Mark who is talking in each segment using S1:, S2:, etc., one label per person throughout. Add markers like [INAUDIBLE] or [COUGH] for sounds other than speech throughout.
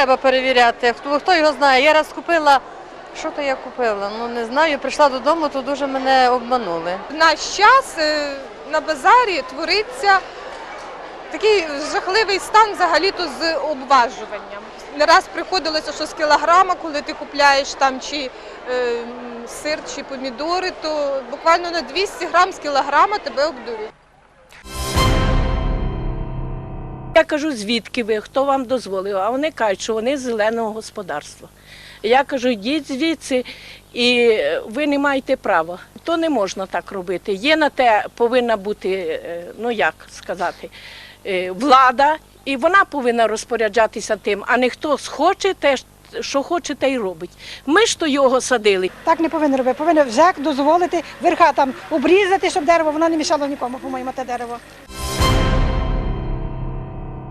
S1: треба перевіряти. Хто, хто його знає? Я раз купила. Що то я купила? Ну не знаю. Прийшла додому, то дуже мене обманули.
S2: В наш час е, на базарі твориться такий жахливий стан взагалі-то з обважуванням. Не раз приходилося, що з кілограма, коли ти купляєш там чи е, сир, чи помідори, то буквально на 200 грам з кілограма тебе обдурюють.
S3: Я кажу, звідки ви, хто вам дозволив? А вони кажуть, що вони з зеленого господарства. Я кажу, йдіть звідси, і ви не маєте права. То не можна так робити. Є на те повинна бути, е, ну як сказати, е, влада, і вона повинна розпоряджатися тим, а не хто схоче те, що хоче, те й робить. Ми ж то його садили.
S4: Так не повинно робити. Повинен ЖЕК дозволити верха там обрізати, щоб дерево воно не мішало нікому, по-моєму, те дерево.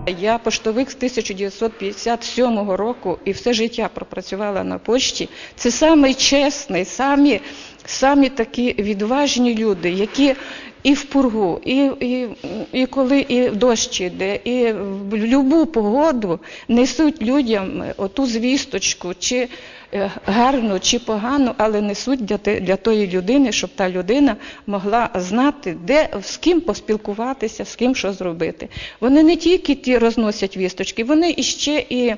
S5: Я поштовик з 1957 року і все життя пропрацювала на почті. Це самий чесний, самі, самі такі відважні люди, які і в пургу, і, і, і коли і дощ іде, і в будь-яку погоду несуть людям оту звісточку, чи е, гарну, чи погану, але несуть для, для тої людини, щоб та людина могла знати, де з ким поспілкуватися, з ким що зробити. Вони не тільки ті розносять вісточки, вони іще і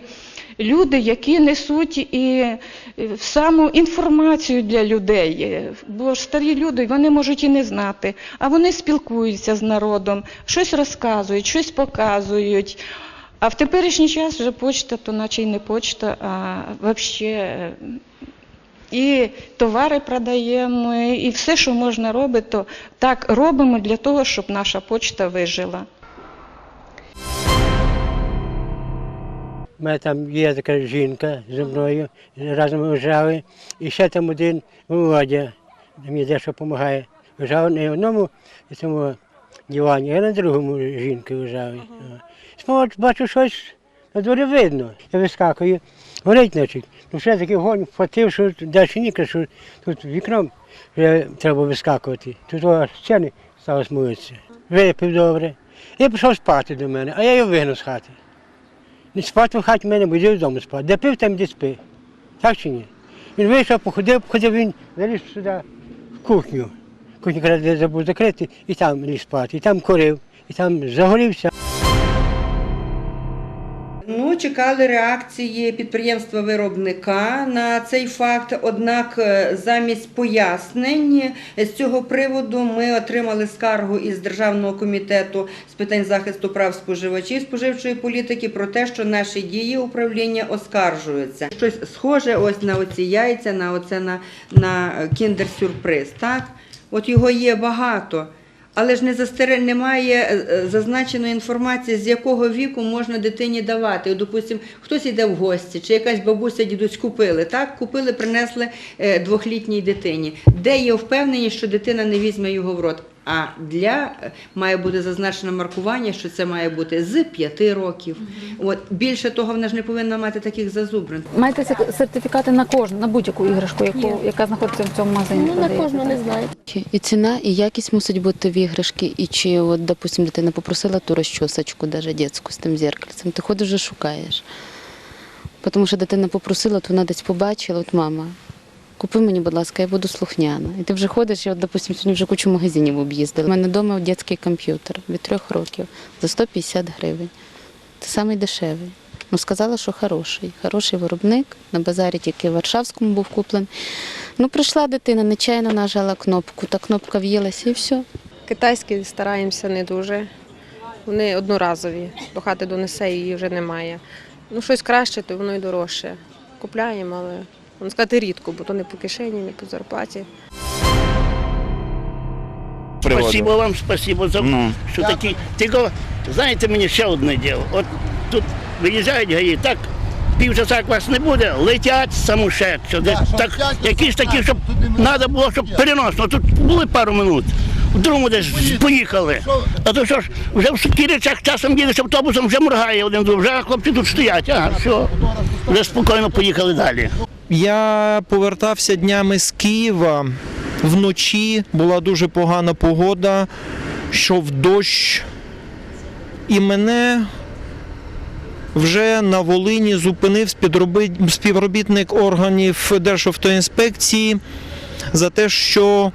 S5: люди, які несуть і е, саму інформацію для людей. Е, Бо ж старі люди вони можуть і не знати, а вони спілкуються з народом, щось розказують, щось показують. А в теперішній час вже почта, то наче й не почта, а взагалі і товари продаємо, і все, що можна робити, то так робимо для того, щоб наша почта вижила.
S6: Мене там є така жінка зі мною, разом вижали. І ще там один Володя, мені дещо допомагає. Вижав не в одному цьому дивані, а на другому жінки вижали. Смотрю, бачу щось на дворі видно. Я вискакую. Горить, значить. Ну все таки гонь вхватив, що далі ні, що тут вікном вже треба вискакувати. Тут стіни стало смуються. Випив добре. І пішов спати до мене, а я його вигнав з хати. Не спати в хаті мене, буде вдома спати. Де пив, там де спи. Так чи ні? Він вийшов, походив, походив, він заліз сюди в кухню. Кухню каже, забув закрити, і там ліг спати, і там курив, і там загорівся.
S7: Чекали реакції підприємства-виробника на цей факт. Однак, е, замість пояснень з цього приводу ми отримали скаргу із Державного комітету з питань захисту прав споживачів споживчої політики про те, що наші дії управління оскаржуються. Щось схоже ось на оці яйця, на оце на, на кіндер-сюрприз. Так, от його є багато. Але ж не застере немає е, е, зазначеної інформації, з якого віку можна дитині давати. Допустимо, хтось йде в гості, чи якась бабуся, дідусь купили, так? Купили, принесли е, двохлітній дитині. Де є впевненість, що дитина не візьме його в рот? А для е, має бути зазначено маркування, що це має бути з 5 років. От більше того, вона ж не повинна мати таких зазубрин.
S8: Маєте сертифікати на кожну, на будь-яку іграшку, яку, яка знаходиться в цьому магазині.
S9: Ну, на кожну не знаю. І ціна, і якість мусить бути в іграшки. І чи, от, допустим, дитина попросила ту розчосочку, навіть дитячу з тим зеркальцем, ти ходиш вже шукаєш. Тому що дитина попросила, то вона десь побачила, от мама, купи мені, будь ласка, я буду слухняна. І ти вже ходиш, і от, допустим, сьогодні вже кучу магазинів об'їздила. У мене вдома дитячий комп'ютер від трьох років за 150 гривень. Це найдешевий. Ну, сказала, що хороший. Хороший виробник. На базарі тільки в Варшавському був куплений. Ну, прийшла дитина, нечайно нажала кнопку, та кнопка в'їлася і все.
S2: Китайські стараємося не дуже. Вони одноразові. До хати донесе її вже немає. Ну, щось краще, то воно й дорожче. Купляємо, але можна сказати рідко, бо то не по кишені, не по зарплаті.
S10: приводу.
S11: Спасибо вам, спасибо за
S10: Ну.
S11: що такі. Тільки знаєте мені ще одне діло. От тут виїжджають гаї, так півчаса як вас не буде, летять. Що десь так, якісь такі, щоб треба було, щоб переносно. Тут були пару минут. В другому десь поїхали. А то що ж, вже в Кіричах часом їдеш автобусом, вже моргає один друг, вже хлопці тут стоять. Ага, все. Вже спокійно поїхали далі.
S12: Я повертався днями з Києва. Вночі була дуже погана погода, йшов дощ. І мене вже на Волині зупинив співробітник органів Державтоінспекції за те, що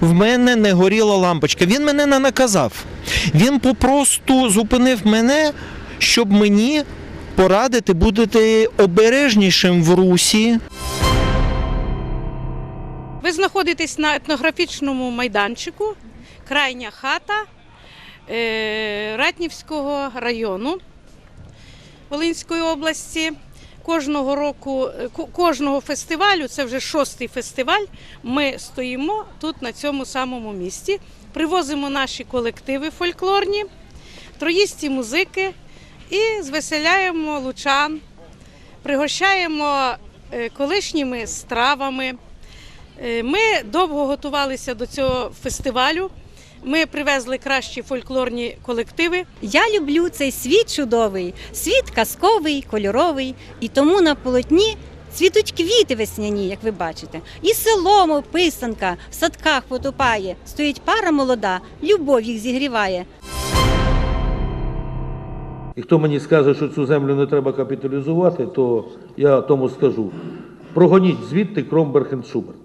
S12: в мене не горіла лампочка. Він мене не наказав. Він попросту зупинив мене, щоб мені порадити бути обережнішим в русі.
S6: Ви знаходитесь на етнографічному майданчику, крайня хата е, Ратнівського району Волинської області. Кожного року, е, кожного фестивалю, це вже шостий фестиваль, ми стоїмо тут на цьому самому місці, привозимо наші колективи фольклорні, троїсті музики і звеселяємо лучан, пригощаємо е, колишніми стравами. Е, Ми довго готувалися до цього фестивалю. Ми привезли кращі фольклорні колективи.
S13: Я люблю цей світ чудовий, світ казковий, кольоровий, і тому на полотні цвітуть квіти весняні, як ви бачите. І село, писанка, в садках потопає. Стоїть пара молода, любов їх зігріває.
S14: І хто мені скаже, що цю землю не треба капіталізувати, то я тому скажу. Прогоніть звідти Кромберг Шуберт.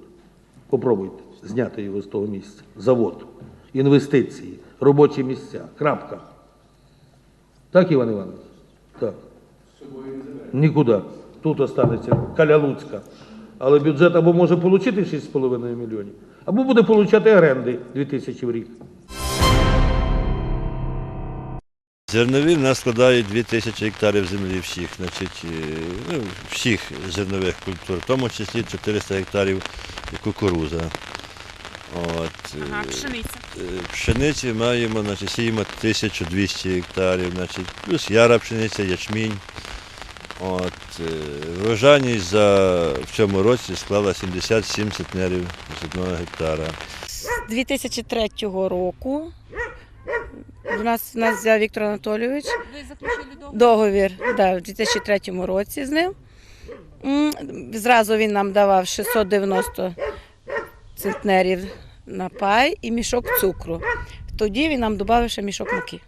S14: Попробуйте зняти його з того місця. Завод, інвестиції, робочі місця. Крапка. Так, Іван Іванович? Так. Нікуди. Тут останеться Каля Луцька. Але бюджет або може отримати 6,5 мільйонів, або буде отримати оренди 2 тисячі в рік.
S15: Зернові в нас складають 2000 гектарів землі всіх, значить, е, ну, всіх зернових культур, в тому числі 400 гектарів кукуруза. От,
S2: Ага,
S15: е,
S2: пшениця.
S15: е, Пшениці маємо, значить, сіємо 1200 гектарів, значить, плюс яра пшениця, ячмінь. От, врожайність за, в цьому році склала 77 центнерів з одного гектара.
S1: З 2003 року у нас, у нас взяв Віктор Анатолійович
S2: Ви заключили договір?
S1: договір да, в 2003 році з ним. Зразу він нам давав 690 центнерів на пай і мішок цукру. Тоді він нам додав ще мішок муки.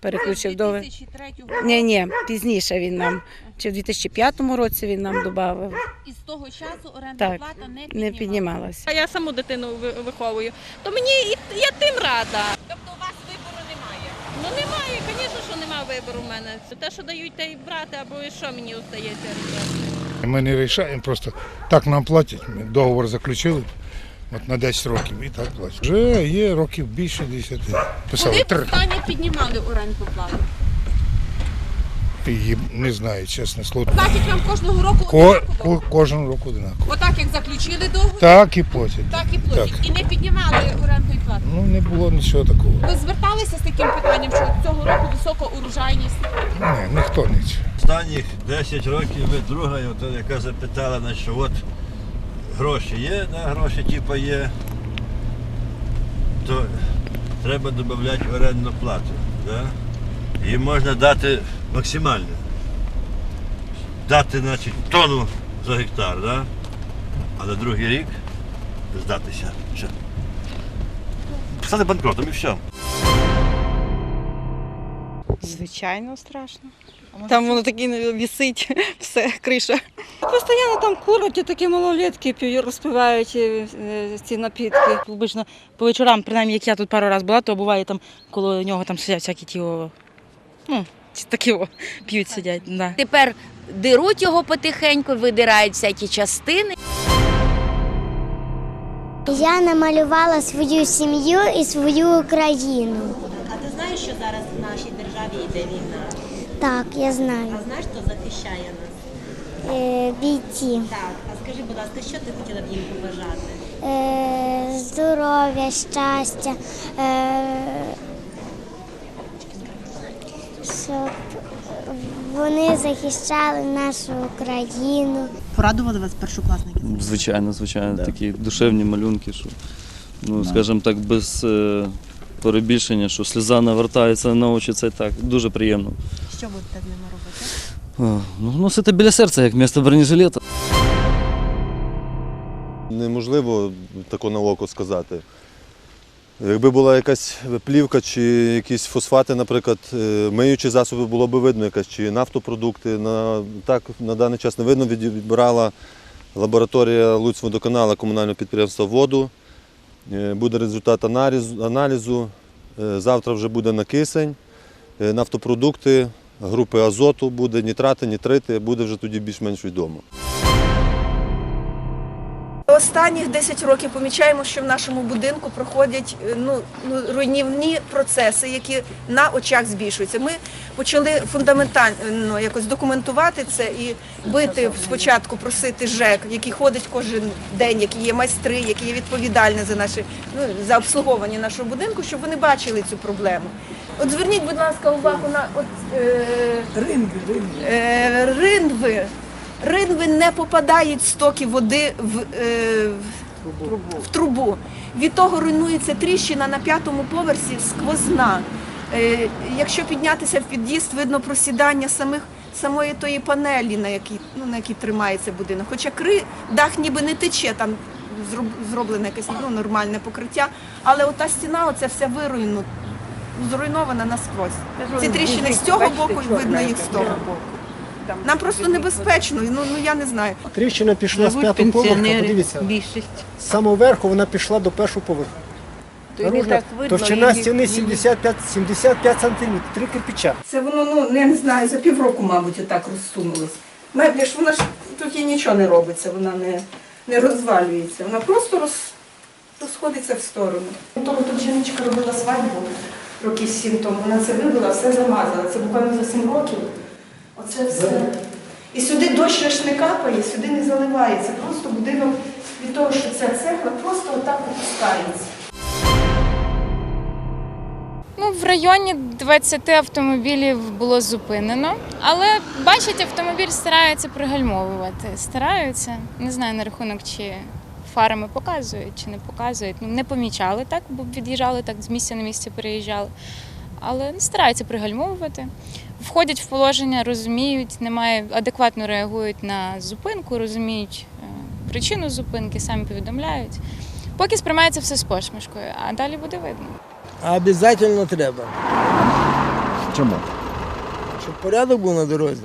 S1: Переключив договір.
S2: 2003
S1: Ні, ні, пізніше він нам, чи в 2005 році він нам додав.
S2: І з того часу орендна
S1: Так,
S2: плата не
S1: не
S2: піднімалася.
S1: піднімалася.
S8: А я саму дитину ви- виховую, то мені і я тим рада.
S2: Тобто у вас вибору немає?
S8: Ну немає, звісно, що немає вибору в мене. Те, що дають, те й брати, або і що мені остається робити.
S16: Ми не вирішаємо, просто так нам платять. Ми договор заключили от на 10 років і так платять. Вже є років більше 10. Писали
S2: Коли останнє піднімали орендну плату?
S16: Її не знаю, чесне слово.
S2: Платять вам кожного року
S16: Ко,
S2: однаково?
S16: ко, кожен року одинаково.
S2: Отак, як заключили договір,
S16: Так і платять.
S2: так і платять.
S16: Так.
S2: І не піднімали орендної плати.
S16: Ну не було нічого такого.
S2: Ви зверталися з таким питанням, що цього року висока урожайність?
S16: Ні, ніхто нічого.
S15: Останніх 10 років ви друга, от, яка запитала, на що от гроші є, да, гроші типу є, то треба додати орендну плату. Да? Їм можна дати максимально. Дати, значить, тонну за гектар, да? а на другий рік здатися. Все. Стати банкротом і все.
S17: Звичайно, страшно. Там воно таке вісить, [LAUGHS] все, криша. Постійно там курять, і такі малолетки п'ють, розпивають е, е, ці напітки.
S18: Обично по вечорам, принаймні, як я тут пару разів була, то буває там коло нього там сидять всякі ті, ну, такі о, п'ють, сидять. Да.
S19: Тепер деруть його потихеньку, видирають всякі частини.
S20: Я намалювала свою сім'ю і свою Україну.
S21: А ти знаєш, що зараз в нашій державі йде війна?
S20: Так, я знаю.
S21: А знаєш, хто захищає нас?
S20: Е, бійці.
S21: Так, а скажи, будь ласка, що ти хотіла б їм побажати?
S20: Е, здоров'я, щастя. Е, щоб вони захищали нашу Україну.
S21: Порадували вас першокласники?
S22: Звичайно, звичайно, такі душевні малюнки, що, ну, скажімо так, без е, перебільшення, що сльоза навертається на очі, це так, дуже приємно.
S21: Що будете з ними робити?
S22: О, ну, носити біля серця, як місто бронежилета.
S23: Неможливо тако на око сказати. Якби була якась плівка чи якісь фосфати, наприклад, е, миючі засоби, було б видно якась, чи нафтопродукти. На, так, на даний час не видно, відбирала лабораторія Луцьводоканала комунального підприємства воду. Е, Буде результат аналізу. Е, Завтра вже буде на кисень, нафтопродукти, групи азоту буде, нітрати, нітрити, буде вже тоді більш-менш відомо.
S24: Останніх 10 років помічаємо, що в нашому будинку проходять е, ну, ну, руйнівні процеси, які на очах збільшуються. Ми почали фундаментально якось документувати це і бити спочатку, просити ЖЕК, який ходить кожен день, які є майстри, які є відповідальні за наші ну, за обслуговування нашого будинку, щоб вони бачили цю проблему. От зверніть, будь ласка, увагу на от, е, ринви, Е, ринви. Ринви не попадають стоки води в, е, в, в трубу. Від того руйнується тріщина на п'ятому поверсі сквозна. Е, якщо піднятися в під'їзд, видно просідання самих, самої тої панелі, на якій, ну, на якій тримається будинок. Хоча кри, дах ніби не тече, там зроб- зроблене якесь ну, нормальне покриття, але ота стіна, оця вся вируйну, зруйнована насквозь. Ці тріщини з цього боку і видно їх з того боку. Нам просто небезпечно, ну, ну я не знаю.
S25: Тріщина пішла з п'ятого поверху, подивіться.
S24: більшість.
S25: З самого верху вона пішла до першого поверху.
S24: То
S25: Наружна
S24: так видно,
S25: Товщина стіни 75, 75 сантиметрів, три кирпича.
S24: Це воно, ну я не знаю, за півроку, мабуть, отак розсунулось. Меблі ж вона ж тут їй нічого не робиться, вона не, не розвалюється. Вона просто роз, розходиться в сторону. Тому тут жіночка робила свадьбу років сім тому. Вона це вибила, все замазала. Це буквально за сім років. Оце все. І сюди дощ аж не капає, сюди не заливається. Просто будинок від того, що ця цегла просто отак опускається.
S26: Ну, в районі 20 автомобілів було зупинено, але бачать, автомобіль стараються пригальмовувати. Стараються. Не знаю на рахунок, чи фарами показують, чи не показують. Ну, не помічали так, бо від'їжджали так з місця на місце переїжджали. Але стараються пригальмовувати. Входять в положення, розуміють, немає, адекватно реагують на зупинку, розуміють е, причину зупинки, самі повідомляють. Поки сприймається все з посмішкою, а далі буде видно.
S27: Обязательно треба,
S28: Чому?
S27: щоб порядок був на дорозі.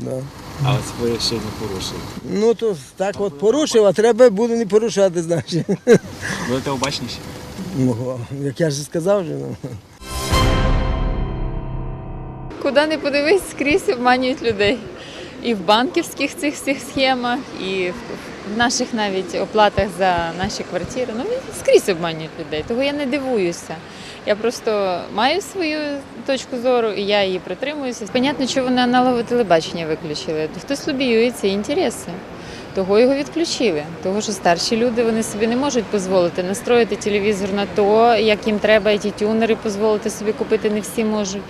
S27: Да.
S28: А ось ви ще не порушили.
S27: Ну то так от порушив, а треба буде не порушати, значить.
S28: Будете обачніші?
S27: Ну, як я ж сказав вже. Ну.
S29: Куди не подивись, скрізь обманюють людей. І в банківських цих всіх схемах, і в наших навіть оплатах за наші квартири. Ну, скрізь обманюють людей. Того я не дивуюся. Я просто маю свою точку зору і я її притримуюся. Понятно, що вони аналогове телебачення виключили. Хтось лобіює ці інтереси. Того його відключили. Того, що старші люди вони собі не можуть дозволити настроїти телевізор на то, як їм треба, і ті тюнери дозволити собі купити, не всі можуть.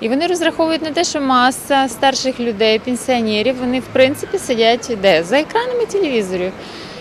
S29: І вони розраховують на те, що маса старших людей, пенсіонерів, вони в принципі сидять де? За екранами телевізорів.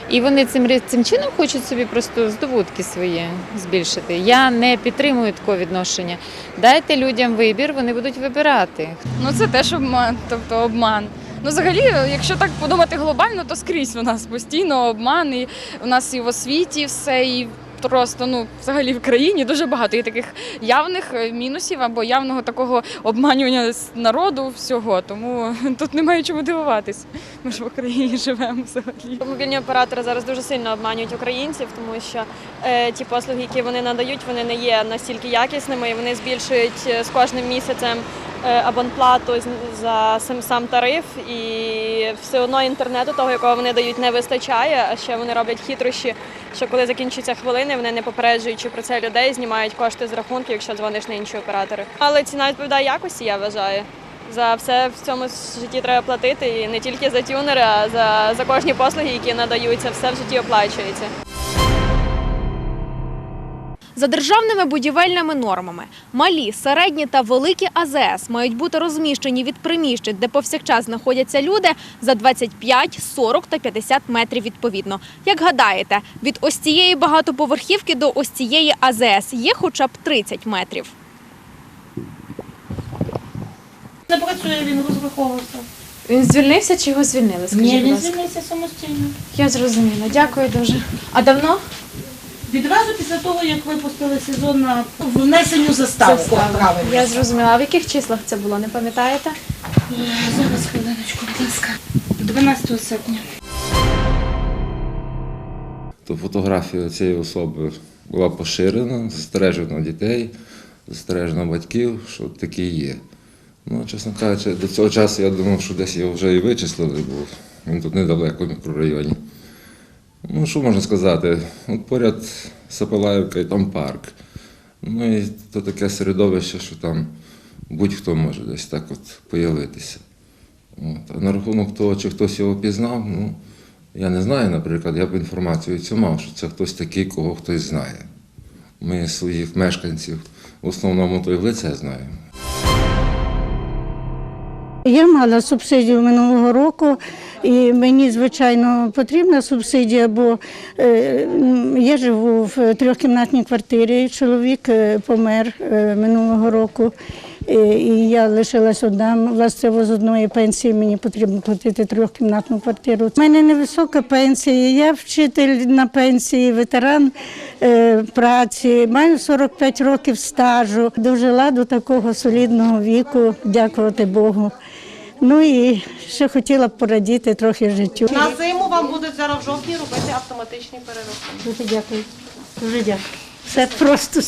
S29: І вони цим, цим чином хочуть собі просто здобутки свої збільшити. Я не підтримую такого відношення. Дайте людям вибір, вони будуть вибирати.
S30: Ну це теж обман, тобто обман. Ну, взагалі, якщо так подумати глобально, то скрізь у нас постійно обман, і у нас і в освіті все, і просто ну, взагалі в країні дуже багато є таких явних е, мінусів або явного такого обманювання народу всього. Тому [LAUGHS] тут немає чому дивуватись. Ми ж в Україні живемо взагалі.
S31: Мобільні оператори зараз дуже сильно обманюють українців, тому що е, ті послуги, які вони надають, вони не є настільки якісними, і вони збільшують е, з кожним місяцем е, абонплату за сам, сам тариф, і все одно інтернету, того якого вони дають, не вистачає. А ще вони роблять хитрощі, що коли закінчуються хвилини, вони не попереджуючи про це людей, знімають кошти з рахунків, якщо дзвониш на інші оператори. Але ціна відповідає якості, я вважаю. За все в цьому житті треба платити і не тільки за тюнери, а за, за кожні послуги, які надаються, все в житті оплачується.
S13: За державними будівельними нормами малі, середні та великі АЗС мають бути розміщені від приміщень, де повсякчас знаходяться люди, за 25, 40 та 50 метрів відповідно. Як гадаєте, від ось цієї багатоповерхівки до ось цієї АЗС є хоча б 30 метрів.
S8: Не працює, він розраховувався.
S31: Він звільнився чи його звільнили?
S8: Ні, він звільнився самостійно.
S31: Я зрозуміла. Дякую дуже. А давно?
S8: Відразу після того, як випустили сезон на внесенню застави. Правильно.
S31: Я зрозуміла. А в яких числах це було, не пам'ятаєте?
S8: Зараз хвилиночку, будь ласка. 12 серпня.
S32: то фотографія цієї особи була поширена, застережено дітей, застережено батьків, що такі є. Ну, чесно кажучи, до цього часу я думав, що десь його вже і вичислили, бо він тут недалеко в мікрорайоні. Ну, що можна сказати? От поряд Сапалаївка і там парк. Ну і то таке середовище, що там будь-хто може десь так от появитися. От. А на рахунок того, чи хтось його пізнав, ну, я не знаю, наприклад, я б інформацію цю мав, що це хтось такий, кого хтось знає. Ми своїх мешканців в основному то й в лице знаємо.
S6: Я мала субсидію минулого року, і мені, звичайно, потрібна субсидія, бо е, я живу в трьохкімнатній квартирі. Чоловік е, помер е, минулого року, і я лишилась одна. Власне, з одної пенсії мені потрібно платити трьохкімнатну квартиру. У мене невисока пенсія. Я вчитель на пенсії, ветеран праці, маю 45 років стажу. Дожила до такого солідного віку, дякувати Богу. Ну і ще хотіла б порадіти трохи життю.
S21: На зиму вам будуть зараз в жовтні робити автоматичний перерахунок.
S6: Дуже дякую. Дуже дякую. Все просто.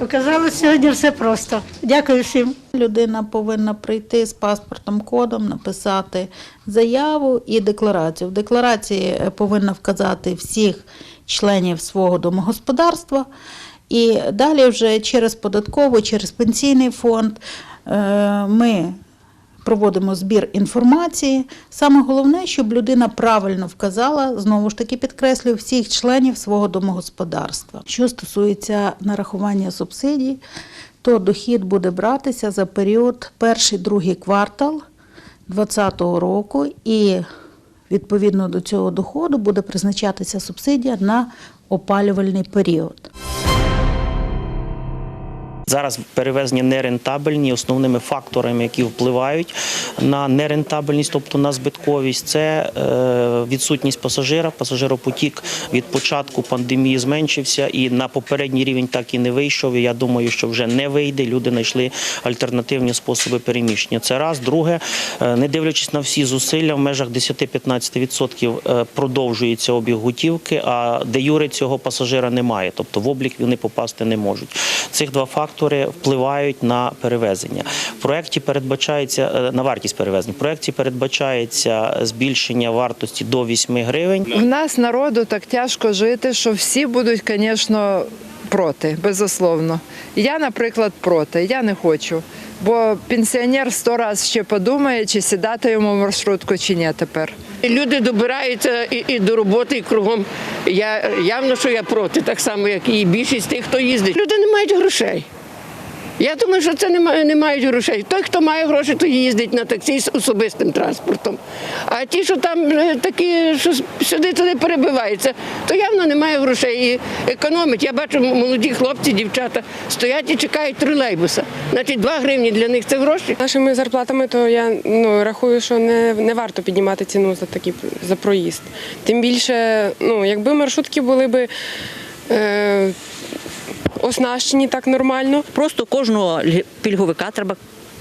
S6: Оказалось, сьогодні все просто. Дякую всім.
S33: Людина повинна прийти з паспортом кодом, написати заяву і декларацію. В декларації повинна вказати всіх членів свого домогосподарства. І далі вже через податковий, через пенсійний фонд е, ми проводимо збір інформації. Саме головне, щоб людина правильно вказала, знову ж таки підкреслюю, всіх членів свого домогосподарства. Що стосується нарахування субсидій, то дохід буде братися за період перший-другий квартал 2020 року, і відповідно до цього доходу буде призначатися субсидія на опалювальний період.
S34: Зараз перевезення нерентабельні. Основними факторами, які впливають на нерентабельність, тобто на збитковість, це е, відсутність пасажира. Пасажиропотік від початку пандемії зменшився і на попередній рівень так і не вийшов. Я думаю, що вже не вийде. Люди знайшли альтернативні способи переміщення. Це раз. Друге, е, не дивлячись на всі зусилля, в межах 10-15% е, продовжується обіг готівки, а де юри цього пасажира немає. Тобто в облік вони попасти не можуть. Цих два фактори впливають на перевезення. В проєкті передбачається е, на вартість перевезення. В проєкті передбачається збільшення вартості до 8 гривень.
S35: В нас народу так тяжко жити, що всі будуть, звісно, проти, безусловно. Я, наприклад, проти. Я не хочу. Бо пенсіонер сто разів ще подумає, чи сідати йому в маршрутку, чи ні тепер.
S1: Люди добираються і, і до роботи, і кругом. Я явно, що я проти, так само, як і більшість тих, хто їздить. Люди не мають грошей. Я думаю, що це не, не мають грошей. Той, хто має гроші, то їздить на таксі з особистим транспортом. А ті, що там е, такі, що сюди-туди перебиваються, то явно немає грошей і економить. Я бачу, молоді хлопці, дівчата стоять і чекають тролейбуса. Значить, 2 гривні для них це гроші.
S4: Нашими зарплатами, то я ну, рахую, що не, не варто піднімати ціну за такі за проїзд. Тим більше, ну, якби маршрутки були би. Е, Оснащені так нормально.
S36: Просто кожного ль- пільговика треба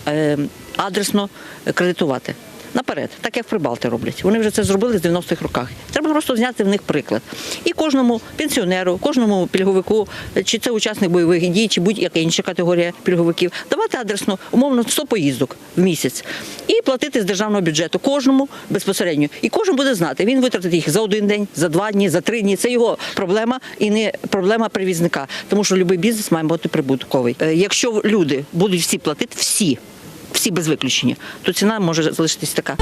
S36: е, адресно кредитувати. Наперед, так як Прибалти роблять. Вони вже це зробили з 90-х роках. Треба просто взяти в них приклад. І кожному пенсіонеру, кожному пільговику, чи це учасник бойових дій, чи будь-яка інша категорія пільговиків, давати адресно, умовно, 100 поїздок в місяць і платити з державного бюджету кожному безпосередньо. І кожен буде знати, він витратить їх за один день, за два дні, за три дні. Це його проблема і не проблема перевізника, тому що будь-який бізнес має бути прибутковий. Е, Якщо люди будуть всі платити, всі всі без виключення, то ціна може залишитись така.